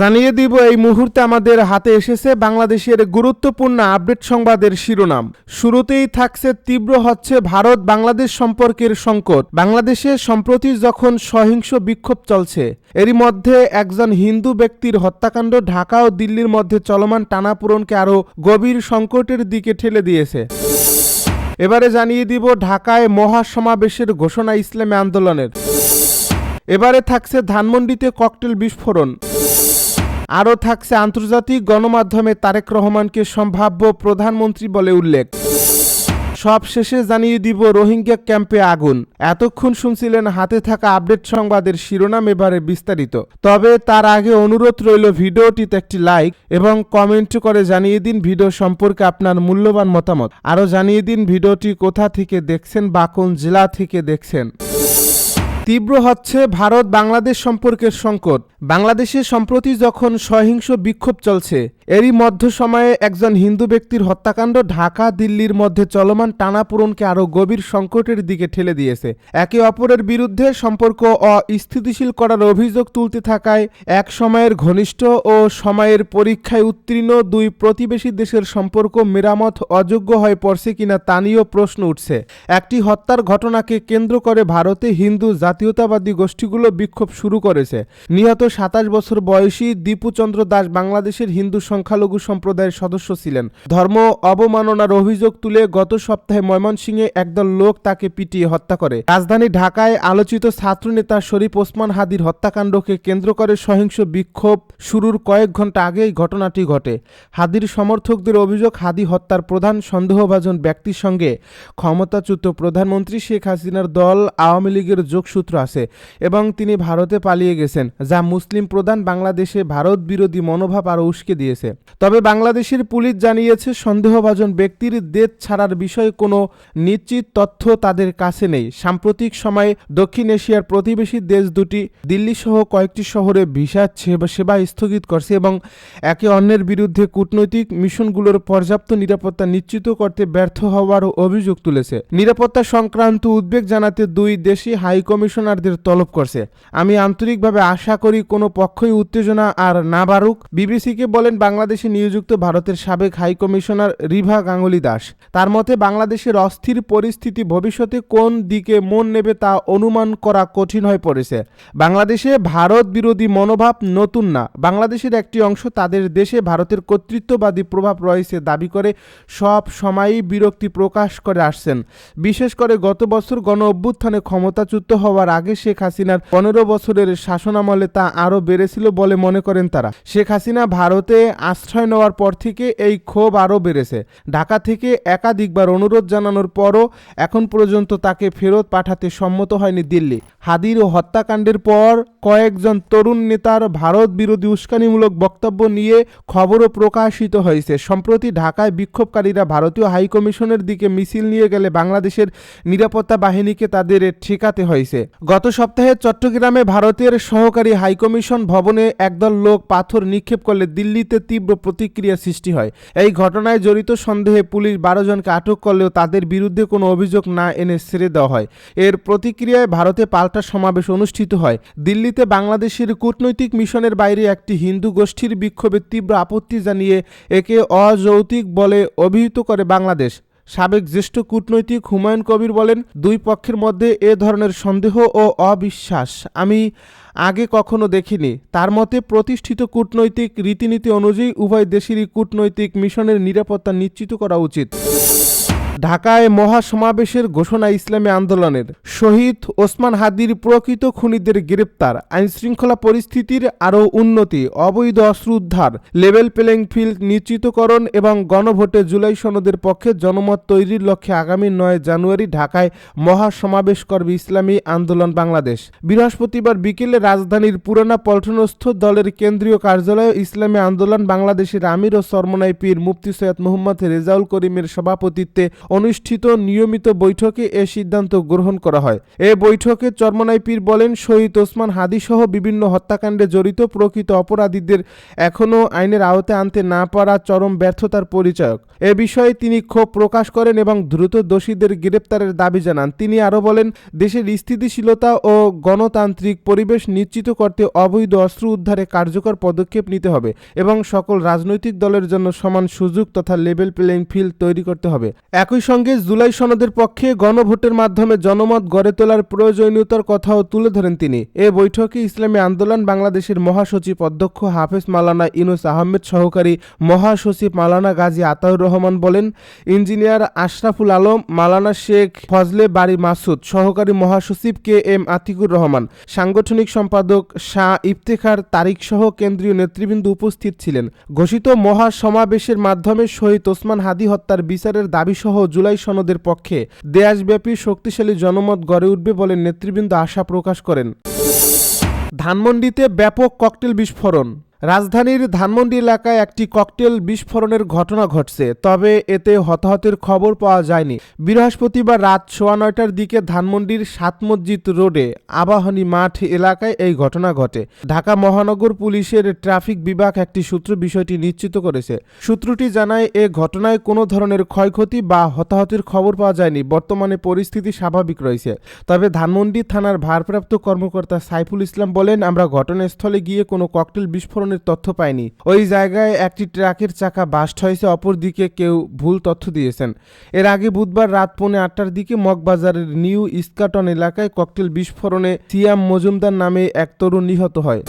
জানিয়ে দিব, এই মুহূর্তে আমাদের হাতে এসেছে বাংলাদেশের গুরুত্বপূর্ণ আপডেট সংবাদের শিরোনাম। শুরুতেই থাকছে তীব্র হচ্ছে ভারত বাংলাদেশ সম্পর্কের সংকট। বাংলাদেশে সম্প্রতি যখন সহিংস বিক্ষোভ চলছে, এরই মধ্যে একজন হিন্দু ব্যক্তির হত্যাকাণ্ড ঢাকা ও দিল্লির মধ্যে চলমান টানাপূরণকে আরও গভীর সংকটের দিকে ঠেলে দিয়েছে। এবারে জানিয়ে দিব, ঢাকায় মহাসমাবেশের ঘোষণা ইসলামী আন্দোলনের। এবারে থাকছে ধানমন্ডিতে ককটেল বিস্ফোরণ। আরও থাকছে আন্তর্জাতিক গণমাধ্যমে তারেক রহমানকে সম্ভাব্য প্রধানমন্ত্রী বলে উল্লেখ। সব শেষে জানিয়ে দিব রোহিঙ্গা ক্যাম্পে আগুন। এতক্ষণ শুনছিলেন হাতে থাকা আপডেট সংবাদের শিরোনাম এবারে বিস্তারিত। তবে তার আগে অনুরোধ রইল ভিডিওটিতে একটি লাইক এবং কমেন্ট করে জানিয়ে দিন ভিডিও সম্পর্কে আপনার মূল্যবান মতামত। আরও জানিয়ে দিন ভিডিওটি কোথা থেকে দেখছেন বা কোন জেলা থেকে দেখছেন। তীব্র হচ্ছে ভারত বাংলাদেশ সম্পর্কের সংকট। বাংলাদেশে সম্প্রতি যখন সহিংস বিক্ষোভ চলছে এরই মধ্য সময়ে একজন হিন্দু ব্যক্তির হত্যাকাণ্ড ঢাকা, দিল্লির মধ্যে চলমান টানাপূরণকে আরও গভীর সংকটের দিকে ঠেলে দিয়েছে। একে অপরের বিরুদ্ধে সম্পর্ক অস্থিতিশীল করার অভিযোগ তুলতে থাকায় এক সময়ের ঘনিষ্ঠ ও সময়ের পরীক্ষায় উত্তীর্ণ দুই প্রতিবেশী দেশের সম্পর্ক মেরামত অযোগ্য হয়ে পড়ছে কিনা তা নিয়েও প্রশ্ন উঠছে। একটি হত্যার ঘটনাকে কেন্দ্র করে ভারতে হিন্দু জাতীয়তাবাদী গোষ্ঠীগুলো বিক্ষোভ শুরু করেছে। নিহত সাতাশ বছর বয়সী দীপুচন্দ্র দাস বাংলাদেশের হিন্দু সংখ্যালঘু সম্প্রদায়ের সদস্য ছিলেন। ধর্ম অবমাননার অভিযোগ তুলে গত সপ্তাহে ময়মনসিংহে একদল লোক তাকে পিটিয়ে হত্যা করে। রাজধানী ঢাকায় আলোচিত ছাত্রনেতা শরীফ ওসমান হাদির হত্যাকাণ্ডকে কেন্দ্র করে সহিংস বিক্ষোভ শুরুর কয়েক ঘণ্টা আগে এই ঘটনাটি ঘটে। হাদির সমর্থকদের অভিযোগ, হাদি হত্যার প্রধান সন্দেহভাজন ব্যক্তির সঙ্গে ক্ষমতাচ্যুত প্রধানমন্ত্রী শেখ হাসিনার দল আওয়ামী লীগের যোগসূত্র আছে এবং তিনি ভারতে পালিয়ে গেছেন, যা মুসলিম প্রধান বাংলাদেশে ভারত বিরোধী মনোভাব আরও উস্কে দিয়েছে। তবে বাংলাদেশের পুলিশ জানিয়েছে সন্দেহভাজন ব্যক্তির দেশ ছাড়ার বিষয়ে কোনো নিশ্চিত তথ্য তাদের কাছে নেই। সাম্প্রতিক সময়ে দক্ষিণ এশিয়ার প্রতিবেশী দেশ দুটি দিল্লি সহ কয়েকটি শহরে ভিসা সেবা স্থগিত করছে এবং একে অন্যের বিরুদ্ধে কূটনৈতিক মিশনগুলোর পর্যাপ্ত নিরাপত্তা নিশ্চিত করতে ব্যর্থ হওয়ারও অভিযোগ তুলেছে। নিরাপত্তা সংক্রান্ত উদ্বেগ জানাতে দুই দেশই হাই কমিশনারদের তলব করছে। আমি আন্তরিকভাবে আশা করি কোনো পক্ষই উত্তেজনা আর না বাড়ুক বিবিসিকে বলেন বাংলাদেশে নিয়োজিত ভারতের সাবেক হাই কমিশনার রিভা গাঙ্গুলি দাস। তার মতে, বাংলাদেশের অস্থির পরিস্থিতি ভবিষ্যতে কোন দিকে মন নেবে তা অনুমান করা কঠিন হয়ে পড়েছে। বাংলাদেশে ভারত বিরোধী মনোভাব নতুন না। বাংলাদেশের একটি অংশ তাদের দেশে ভারতের কর্তৃত্ববাদী প্রভাব রয়েছে দাবি করে সব সময়ই বিরক্তি প্রকাশ করে আসছেন। বিশেষ করে গত বছর গণ অভ্যুত্থানে ক্ষমতাচ্যুত হওয়ার আগে শেখ হাসিনার পনেরো বছরের শাসনামলে তা আরও বেড়েছিল বলে মনে করেন তারা। শেখ হাসিনা ভারতে আশ্রয় নেওয়ার পর থেকে এই ক্ষোভ আরও বেড়েছে। ঢাকা থেকে একাধিকবার অনুরোধ জানানোর পরও এখন পর্যন্ত তাকে ফেরত পাঠাতে সম্মত হয়নি দিল্লি। হাদির ও হত্যাকাণ্ডের পর কয়েকজন তরুণ নেতার ভারত বিরোধী উস্কানিমূলক বক্তব্য নিয়ে খবরও প্রকাশিত হয়েছে। সম্প্রতি ঢাকায় বিক্ষোভকারীরা ভারতীয় হাইকমিশনের দিকে মিছিল নিয়ে গেলে বাংলাদেশের নিরাপত্তা বাহিনীকে তাদের ঠেকাতে হয়েছে। গত সপ্তাহে চট্টগ্রামে ভারতের সহকারী হাইকমিশন ভবনে একদল লোক পাথর নিক্ষেপ করলে দিল্লিতে তীব্র প্রতিক্রিয়া সৃষ্টি হয়। এই ঘটনায় জড়িত সন্দেহে পুলিশ বারো জনকে আটক করলেও তাদের বিরুদ্ধে কোনো অভিযোগ না এনে ছেড়ে দেওয়া হয়। এর প্রতিক্রিয়ায় ভারতে পাল্টা সমাবেশ অনুষ্ঠিত হয়। দিল্লিতে বাংলাদেশের কূটনৈতিক মিশনের বাইরে একটি হিন্দু গোষ্ঠীর বিক্ষোভে তীব্র আপত্তি জানিয়ে একে অযৌতিক বলে অভিহিত করে বাংলাদেশ। সাবেক জ্যেষ্ঠ কূটনৈতিক হুমায়ুন কবির বলেন, দুই পক্ষের মধ্যে এ ধরনের সন্দেহ ও অবিশ্বাস আমি আগে কখনো দেখিনি। তার মতে, প্রতিষ্ঠিত কূটনৈতিক রীতিনীতি অনুযায়ী উভয় দেশেরই কূটনৈতিক মিশনের নিরাপত্তা নিশ্চিত করা উচিত। ঢাকায় মহাসমাবেশের ঘোষণা ইসলামী আন্দোলনের। শহীদ ওসমান হাদির প্রকৃত খুনিদের গ্রেপ্তার। আইনশৃঙ্খলা পরিস্থিতির আরও উন্নতি, অবৈধ অস্ত্র উদ্ধার, লেভেল প্লেইং ফিল্ড নিশ্চিতকরণ এবং গণভোটে জুলাই সনদের পক্ষে জনমত তৈরির লক্ষ্যে আগামী নয় জানুয়ারি ঢাকায় মহাসমাবেশ করবে ইসলামী আন্দোলন বাংলাদেশ। বৃহস্পতিবার বিকেলে রাজধানীর পুরানা পল্টনস্থ দলের কেন্দ্রীয় কার্যালয়ে ইসলামী আন্দোলন বাংলাদেশের আমির ও সরমনাই পীর মুফতি সৈয়দ মোহাম্মদ রেজাউল করিমের সভাপতিত্বে অনুষ্ঠিত নিয়মিত বৈঠকে এ সিদ্ধান্ত গ্রহণ করা হয়। এ বৈঠকে চরমনাই পীর বলেন, শহীদ ওসমান হাদি সহ বিভিন্ন হত্যাকাণ্ডে জড়িত প্রকৃত অপরাধীদের এখনও আইনের আওতায় আনতে না পারা চরম ব্যর্থতার পরিচয়ক। এ বিষয়ে তিনি ক্ষোভ প্রকাশ করেন এবং দ্রুত দোষীদের গ্রেপ্তারের দাবি জানান। তিনি আরও বলেন, দেশের স্থিতিশীলতা ও গণতান্ত্রিক পরিবেশ নিশ্চিত করতে অবৈধ অস্ত্র উদ্ধারে কার্যকর পদক্ষেপ নিতে হবে এবং সকল রাজনৈতিক দলের জন্য সমান সুযোগ তথা লেভেল প্লেইং ফিল্ড তৈরি করতে হবে। একই সঙ্গে জুলাই সনদের পক্ষে গণভোটের মাধ্যমে জনমত গড়ে তোলার প্রয়োজনীয়তার কথাও তুলে ধরেন তিনি। এ বৈঠকে ইসলামী আন্দোলন বাংলাদেশের মহাসচিব অধ্যক্ষ হাফেজ মালানা ইনুস আহমেদ সহকারী মহাসচিব মালানা গাজী আতাউর রহমান বলেন, ইঞ্জিনিয়ার আশরাফুল আলম, মালানা শেখ ফজলে বাড়ি মাসুদ সহকারী মহাসচিব কে এম আতিকুর রহমান, সাংগঠনিক সম্পাদক শাহ ইফতেখার তারিক সহ কেন্দ্রীয় নেতৃবৃন্দ উপস্থিত ছিলেন। ঘোষিত মহা সমাবেশের মাধ্যমে শহীদ ওসমান হাদি হত্যার বিচারের দাবিসহ জুলাই সনদের পক্ষে দেশব্যাপী শক্তিশালী জনমত গড়ে উঠবে বলে নেতৃবৃন্দ আশা প্রকাশ করেন। ধানমন্ডিতে ব্যাপক ককটেল বিস্ফোরণ। রাজধানীর ধানমন্ডি এলাকায় একটি ককটেল বিস্ফোরণের ঘটনা ঘটছে, তবে এতে হতাহতের খবর পাওয়া যায়নি। বৃহস্পতিবার রাত সোয়া নয়টার দিকে ধানমন্ডির সাত মসজিদ রোডে আবাহনী মাঠ এলাকায় এই ঘটনা ঘটে। ঢাকা মহানগর পুলিশের ট্রাফিক বিভাগ একটি সূত্র বিষয়টি নিশ্চিত করেছে। সূত্রটি জানায়, এ ঘটনায় কোনো ধরনের ক্ষয়ক্ষতি বা হতাহতের খবর পাওয়া যায়নি। বর্তমানে পরিস্থিতি স্বাভাবিক রয়েছে। তবে ধানমন্ডি থানার ভারপ্রাপ্ত কর্মকর্তা সাইফুল ইসলাম বলেন, আমরা ঘটনাস্থলে গিয়ে কোনো ককটেল বিস্ফোরণের তথ্য পায়নি। ওই জায়গায় একটি ট্রাকের চাকা বাস্ট হয়েছে, অপরদিকে কেউ ভুল তথ্য দিয়েছেন। এর আগে বুধবার রাত পৌনে আটটার দিকে মগবাজারের নিউ ইস্কাটন এলাকায় ককটেল বিস্ফোরণে সিয়াম মজুমদার নামে এক তরুণ নিহত হয়।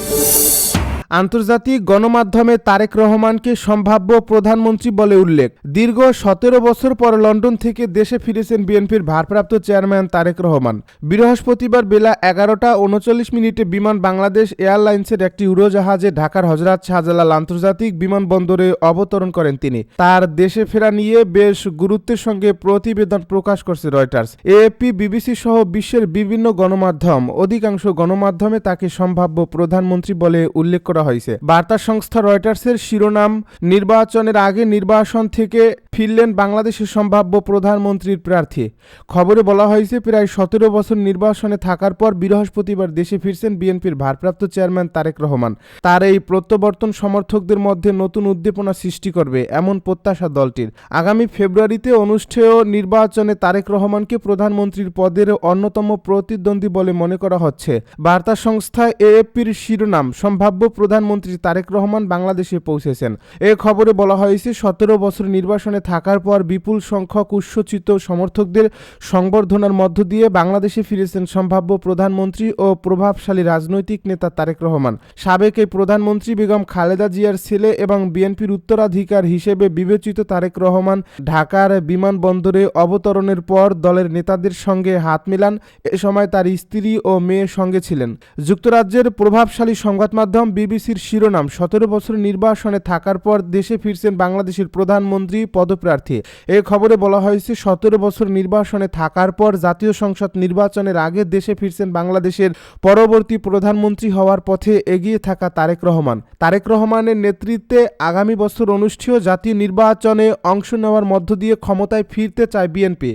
আন্তর্জাতিক গণমাধ্যমে তারেক রহমানকে সম্ভাব্য প্রধানমন্ত্রী বলে উল্লেখ। দীর্ঘ সতেরো বছর পর লন্ডন থেকে দেশে ফিরেছেন বিএনপির ভারপ্রাপ্ত চেয়ারম্যান তারেক রহমান। বৃহস্পতিবার বেলা এগারোটা উনচল্লিশ মিনিটে বিমান বাংলাদেশ এয়ারলাইন্সের একটি উড়োজাহাজে ঢাকার হজরত শাহজালাল আন্তর্জাতিক বিমানবন্দরে অবতরণ করেন তিনি। তার দেশে ফেরা নিয়ে বেশ গুরুত্বের সঙ্গে প্রতিবেদন প্রকাশ করছে রয়টার্স। এএপি বিবিসি সহ বিশ্বের বিভিন্ন গণমাধ্যম, অধিকাংশ গণমাধ্যমে তাকে সম্ভাব্য প্রধানমন্ত্রী বলে উল্লেখ করা হয়েছে। বার্তা সংস্থা রয়টার্সের শিরোনাম নির্বাচনের আগে নির্বাসন থেকে ফিরলেন বাংলাদেশের সম্ভাব্য প্রধানমন্ত্রীর প্রার্থী। খবরে বলা হয়েছে, প্রায় সতেরো বছর নির্বাসনে থাকার পর বৃহস্পতিবার দেশে ফিরছেন বিএনপির ভারপ্রাপ্ত চেয়ারম্যান তারেক রহমান। তার এই প্রত্যাবর্তন সমর্থকদের মধ্যে নতুন উদ্দীপনা সৃষ্টি করবে এমন প্রত্যাশা দলটির। আগামী ফেব্রুয়ারিতে অনুষ্ঠেয় নির্বাচনে তারেক রহমানকে প্রধানমন্ত্রীর পদের অন্যতম প্রতিদ্বন্দ্বী বলে মনে করা হচ্ছে। বার্তা সংস্থা এএফপির শিরোনাম, সম্ভাব্য প্রধানমন্ত্রী তারেক রহমান বাংলাদেশে পৌঁছেছেন। এ খবরে বলা হয়েছে, সতেরো বছর নির্বাসনে থাকার পর বিপুল সংখ্যক উচ্ছ্বসিত সমর্থকদের সংবর্ধনার মধ্য দিয়ে বাংলাদেশে ফিরেছেন সম্ভাব্য প্রধানমন্ত্রী ও প্রভাবশালী রাজনৈতিক নেতা তারেক রহমান। সাবেক এই প্রধানমন্ত্রী বেগম খালেদা জিয়ার ছেলে এবং বিএনপির উত্তরাধিকার হিসেবে বিবেচিত তারেক রহমান ঢাকার বিমানবন্দরে অবতরণের পর দলের নেতাদের সঙ্গে হাত মেলান। এ সময় তার স্ত্রী ও মেয়ের সঙ্গে ছিলেন। যুক্তরাজ্যের প্রভাবশালী সংবাদ মাধ্যম বিবিসির শিরোনাম, সতেরো বছর নির্বাসনে থাকার পর দেশে ফিরছেন বাংলাদেশের প্রধানমন্ত্রী পদপ্রার্থী এ খবরে বলা হয়েছে, সতেরো বছর নির্বাসনে থাকার পর জাতীয় সংসদ নির্বাচনের আগে দেশে ফিরছেন বাংলাদেশের পরবর্তী প্রধানমন্ত্রী হওয়ার পথে এগিয়ে থাকা তারেক রহমান। তারেক রহমানের নেতৃত্বে আগামী বছর অনুষ্ঠেয় জাতীয় নির্বাচনে অংশ নেওয়ার মধ্য দিয়ে ক্ষমতায় ফিরতে চায় বিএনপি।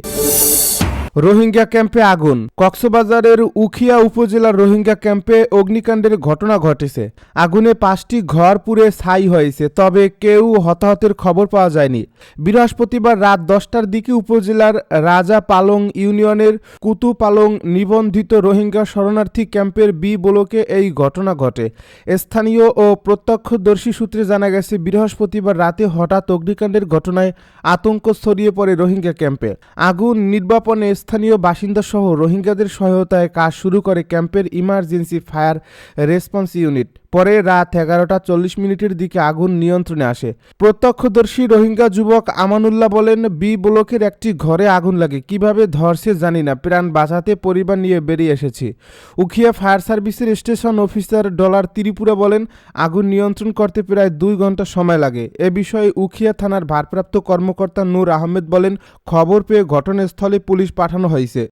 রোহিঙ্গা ক্যাম্পে আগুন। কক্সবাজারের উখিয়া উপজেলার রোহিঙ্গা ক্যাম্পে অগ্নিকাণ্ডের ঘটনা ঘটেছে। আগুনে পাঁচটি ঘর পুড়ে ছাই হয়েছে, তবে কেউ হতাহতের খবর পাওয়া যায়নি। বৃহস্পতিবার রাত দশটার দিকে উপজেলার রাজা পালং ইউনিয়নের কুতু পালং নিবন্ধিত রোহিঙ্গা শরণার্থী ক্যাম্পের বি ব্লকে এই ঘটনা ঘটে। স্থানীয় ও প্রত্যক্ষদর্শী সূত্রে জানা গেছে, বৃহস্পতিবার রাতে হঠাৎ অগ্নিকাণ্ডের ঘটনায় আতঙ্ক ছড়িয়ে পড়ে রোহিঙ্গা ক্যাম্পে। আগুন নির্বাপনে স্থানীয় বাসিন্দাসহ রোহিঙ্গাদের সহায়তায় কাজ শুরু করে ক্যাম্পের ইমার্জেন্সি ফায়ার রেসপন্স ইউনিট। পরে রাত এগারোটা চল্লিশ মিনিটের দিকে আগুন নিয়ন্ত্রণে আসে। প্রত্যক্ষদর্শী রোহিঙ্গা যুবক আমানুল্লাহ বলেন, বি ব্লকের একটি ঘরে আগুন লাগে। কীভাবে ধরছে জানি না। প্রাণ বাঁচাতে পরিবার নিয়ে বেরিয়ে এসেছি। উখিয়া ফায়ার সার্ভিসের স্টেশন অফিসার ডলার ত্রিপুরা বলেন, আগুন নিয়ন্ত্রণ করতে প্রায় দুই ঘণ্টা সময় লাগে। এ বিষয়ে উখিয়া থানার ভারপ্রাপ্ত কর্মকর্তা নূর আহমেদ বলেন, খবর পেয়ে ঘটনাস্থলে পুলিশ পাঠানো হয়েছে।